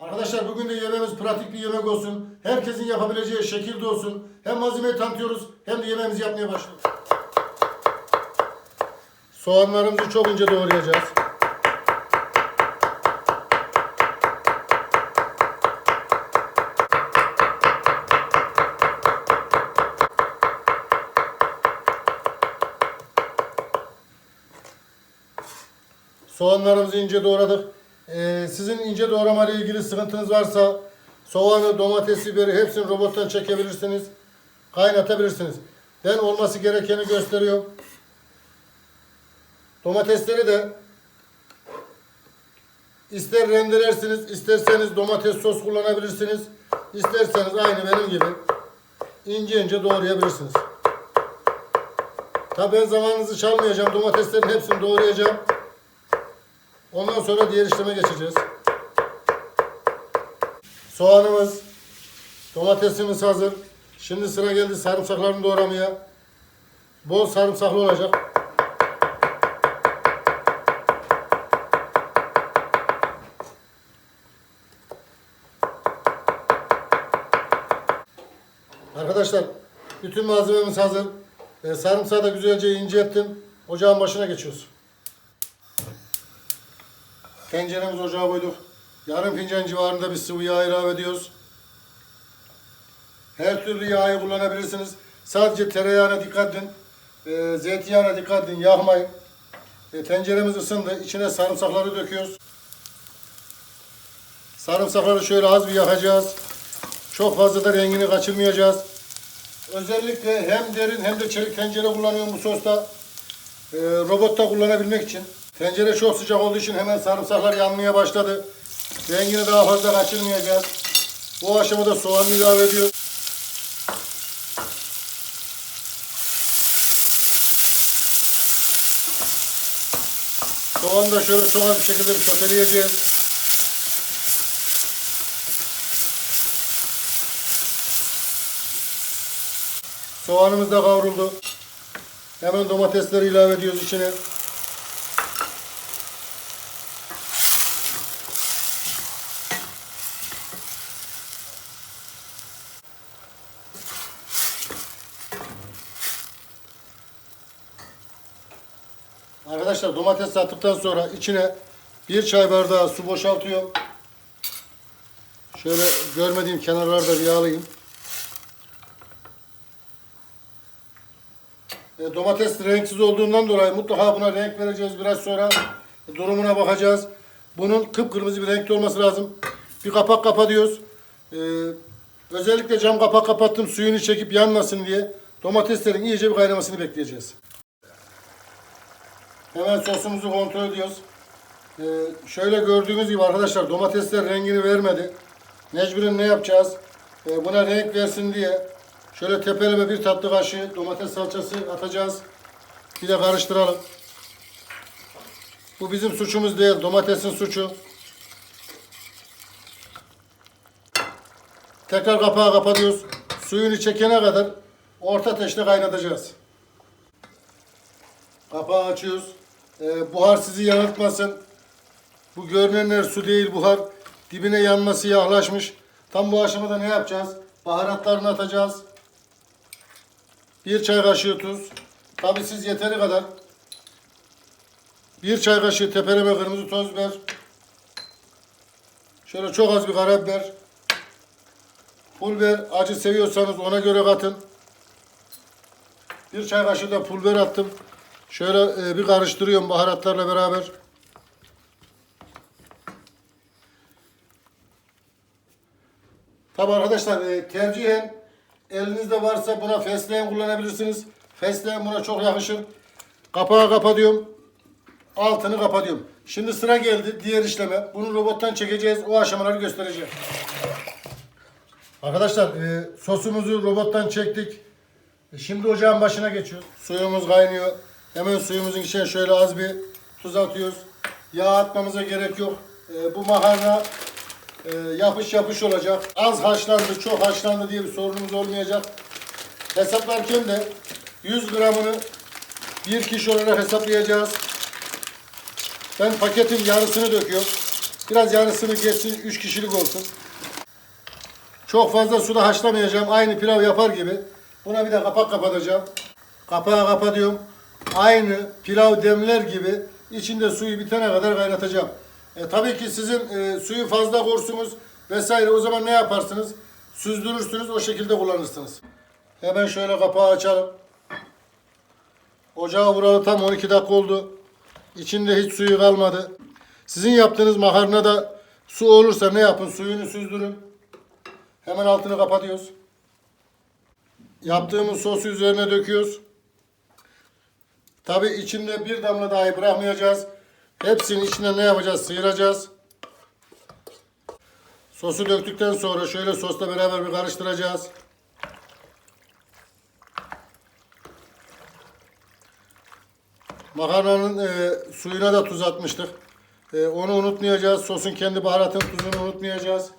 Arkadaşlar bugün de yemeğimiz pratik bir yemek olsun. Herkesin yapabileceği şekilde olsun. Hem malzemeyi tanıtıyoruz hem de yemeğimizi yapmaya başlıyoruz. Soğanlarımızı çok ince doğrayacağız. Soğanlarımızı ince doğradık. Ee, sizin ince doğrama ile ilgili sıkıntınız varsa soğanı, domatesi, biberi hepsini robottan çekebilirsiniz. Kaynatabilirsiniz. Ben olması gerekeni gösteriyorum. Domatesleri de ister rendelersiniz, isterseniz domates sos kullanabilirsiniz. İsterseniz aynı benim gibi ince ince doğrayabilirsiniz. Tabii ben zamanınızı çalmayacağım. Domateslerin hepsini doğrayacağım. Ondan sonra diğer işleme geçeceğiz. Soğanımız, domatesimiz hazır. Şimdi sıra geldi sarımsaklarını doğramaya. Bol sarımsaklı olacak. Arkadaşlar bütün malzememiz hazır. Ee, sarımsağı da güzelce ince ettim. Ocağın başına geçiyoruz. Tenceremizi ocağa koyduk. Yarım fincan civarında bir sıvı yağ ilave ediyoruz. Her türlü yağı kullanabilirsiniz. Sadece tereyağına dikkat edin. E, zeytinyağına dikkat edin. Yakmayın. E, tenceremiz ısındı. İçine sarımsakları döküyoruz. Sarımsakları şöyle az bir yakacağız. Çok fazla da rengini kaçırmayacağız. Özellikle hem derin hem de çelik tencere kullanıyorum bu sosta. E, robotta kullanabilmek için. Tencere çok sıcak olduğu için hemen sarımsaklar yanmaya başladı. Rengini daha fazla kaçırmayacağız. Bu aşamada soğanı ilave ediyoruz. Soğanı da şöyle çok az bir şekilde bir soteleyeceğiz. Soğanımız da kavruldu. Hemen domatesleri ilave ediyoruz içine. Arkadaşlar domates attıktan sonra içine bir çay bardağı su boşaltıyorum. Şöyle görmediğim kenarları da bir yağlayayım. E, domates renksiz olduğundan dolayı mutlaka buna renk vereceğiz biraz sonra. Durumuna bakacağız. Bunun kıpkırmızı bir renkte olması lazım. Bir kapak kapatıyoruz. E, özellikle cam kapak kapattım suyunu çekip yanmasın diye. Domateslerin iyice bir kaynamasını bekleyeceğiz. Hemen sosumuzu kontrol ediyoruz. Ee, şöyle gördüğünüz gibi arkadaşlar domatesler rengini vermedi. Mecburen ne yapacağız? Ee, buna renk versin diye şöyle tepeleme bir tatlı kaşığı domates salçası atacağız. Bir de karıştıralım. Bu bizim suçumuz değil, domatesin suçu. Tekrar kapağı kapatıyoruz. Suyunu çekene kadar orta ateşte kaynatacağız. Kapağı açıyoruz. Ee, buhar sizi yanıltmasın. Bu görünenler su değil buhar. Dibine yanması yaklaşmış. Tam bu aşamada ne yapacağız? Baharatlarını atacağız. Bir çay kaşığı tuz. Tabi siz yeteri kadar. Bir çay kaşığı tepeleme kırmızı toz biber. Şöyle çok az bir karabiber. Pul biber acı seviyorsanız ona göre katın. Bir çay kaşığı da pul biber attım. Şöyle e, bir karıştırıyorum baharatlarla beraber. Tabi arkadaşlar e, tercihen elinizde varsa buna fesleğen kullanabilirsiniz. Fesleğen buna çok yakışır. Kapağı kapatıyorum. Altını kapatıyorum. Şimdi sıra geldi diğer işleme. Bunu robottan çekeceğiz. O aşamaları göstereceğim. Arkadaşlar e, sosumuzu robottan çektik. E, Şimdi ocağın başına geçiyoruz. Suyumuz kaynıyor. Hemen suyumuzun içine şöyle az bir tuz atıyoruz. Yağ atmamıza gerek yok. E, bu makarna e, yapış yapış olacak. Az haşlandı, çok haşlandı diye bir sorunumuz olmayacak. Hesaplarken de 100 gramını bir kişi olarak hesaplayacağız. Ben paketin yarısını döküyorum. Biraz yarısını geçsin 3 kişilik olsun. Çok fazla suda haşlamayacağım. Aynı pilav yapar gibi. Buna bir de kapak kapatacağım. Kapağı kapatıyorum. Aynı pilav demler gibi içinde suyu bitene kadar kaynatacağım. E, tabii ki sizin e, suyu fazla korsunuz vesaire o zaman ne yaparsınız? Süzdürürsünüz o şekilde kullanırsınız. Hemen şöyle kapağı açalım. Ocağa vuralı tam 12 dakika oldu. İçinde hiç suyu kalmadı. Sizin yaptığınız makarnada su olursa ne yapın? Suyunu süzdürün. Hemen altını kapatıyoruz. Yaptığımız sosu üzerine döküyoruz. Tabi içinde bir damla dahi bırakmayacağız. Hepsinin içine ne yapacağız? Sıyıracağız. Sosu döktükten sonra şöyle sosla beraber bir karıştıracağız. Makarnanın e, suyuna da tuz atmıştık. E, onu unutmayacağız. Sosun kendi baharatın tuzunu unutmayacağız.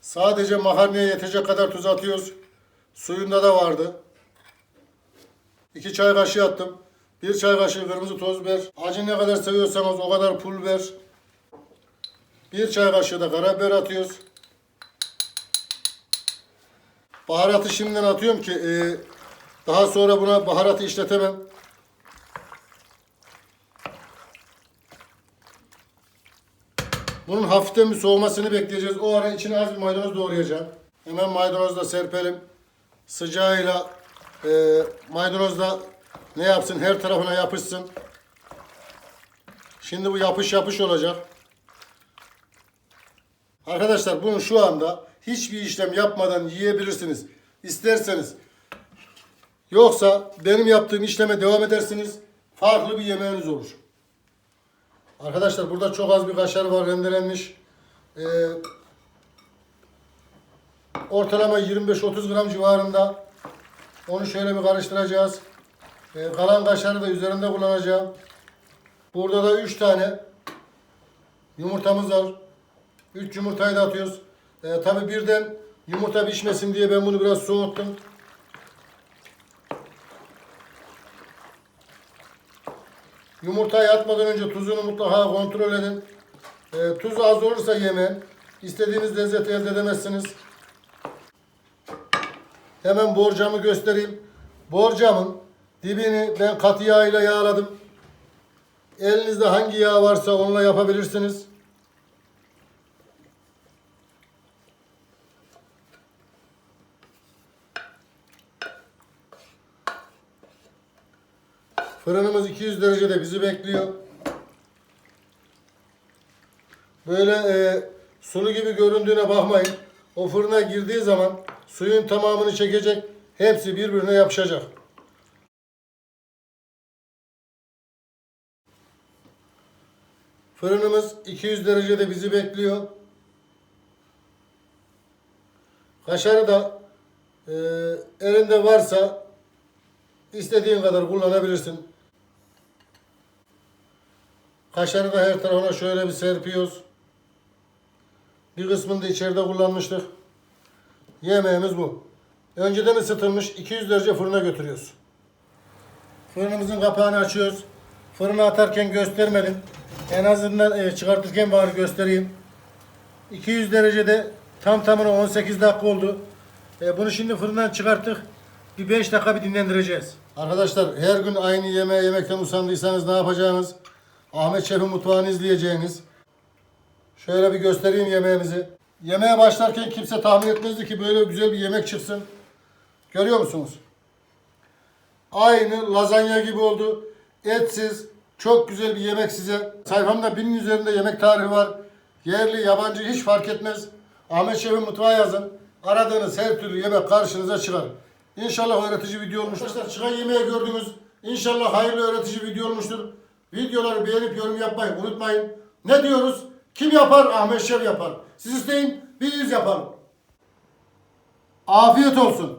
Sadece makarnaya yetecek kadar tuz atıyoruz. Suyunda da vardı. 2 çay kaşığı attım. 1 çay kaşığı kırmızı toz biber. Acı ne kadar seviyorsanız o kadar pul biber. 1 çay kaşığı da karabiber atıyoruz. Baharatı şimdiden atıyorum ki e, daha sonra buna baharatı işletemem. Bunun hafiften bir soğumasını bekleyeceğiz. O ara içine az bir maydanoz doğrayacağım. Hemen maydanozu da serpelim. Sıcağıyla e, maydanoz da ne yapsın? Her tarafına yapışsın. Şimdi bu yapış yapış olacak. Arkadaşlar bunu şu anda hiçbir işlem yapmadan yiyebilirsiniz. İsterseniz. Yoksa benim yaptığım işleme devam edersiniz. Farklı bir yemeğiniz olur. Arkadaşlar burada çok az bir kaşar var rendelenmiş. Ee, ortalama 25-30 gram civarında. Onu şöyle bir karıştıracağız. Ee, kalan kaşarı da üzerinde kullanacağım. Burada da 3 tane yumurtamız var. 3 yumurtayı da atıyoruz. Ee, Tabi birden yumurta pişmesin diye ben bunu biraz soğuttum. Yumurtayı atmadan önce tuzunu mutlaka kontrol edin. Ee, tuz az olursa yemeğin istediğiniz lezzeti elde edemezsiniz. Hemen borcamı göstereyim. Borcamın dibini ben katı yağ ile yağladım. Elinizde hangi yağ varsa onunla yapabilirsiniz. Fırınımız 200 derecede bizi bekliyor. Böyle e, sulu gibi göründüğüne bakmayın. O fırına girdiği zaman suyun tamamını çekecek. Hepsi birbirine yapışacak. Fırınımız 200 derecede bizi bekliyor. Kaşarı da e, elinde varsa istediğin kadar kullanabilirsin. Kaşarı da her tarafına şöyle bir serpiyoruz. Bir kısmını da içeride kullanmıştık. Yemeğimiz bu. Önceden ısıtılmış 200 derece fırına götürüyoruz. Fırınımızın kapağını açıyoruz. Fırına atarken göstermedim. En azından e, çıkartırken bari göstereyim. 200 derecede tam tamına 18 dakika oldu. E, bunu şimdi fırından çıkarttık. Bir 5 dakika bir dinlendireceğiz. Arkadaşlar her gün aynı yemeği yemekten usandıysanız ne yapacağınız? Ahmet Şef'in mutfağını izleyeceğiniz. Şöyle bir göstereyim yemeğimizi. Yemeğe başlarken kimse tahmin etmezdi ki böyle güzel bir yemek çıksın. Görüyor musunuz? Aynı lazanya gibi oldu. Etsiz, çok güzel bir yemek size. Sayfamda binin üzerinde yemek tarihi var. Yerli, yabancı hiç fark etmez. Ahmet Şef'in mutfağı yazın. Aradığınız her türlü yemek karşınıza çıkar. İnşallah öğretici video olmuştur. Arkadaşlar çıkan yemeği gördünüz. İnşallah hayırlı öğretici video olmuştur. Videoları beğenip yorum yapmayı unutmayın. Ne diyoruz? Kim yapar? Ahmet Şef yapar. Siz isteyin, biz yapalım. Afiyet olsun.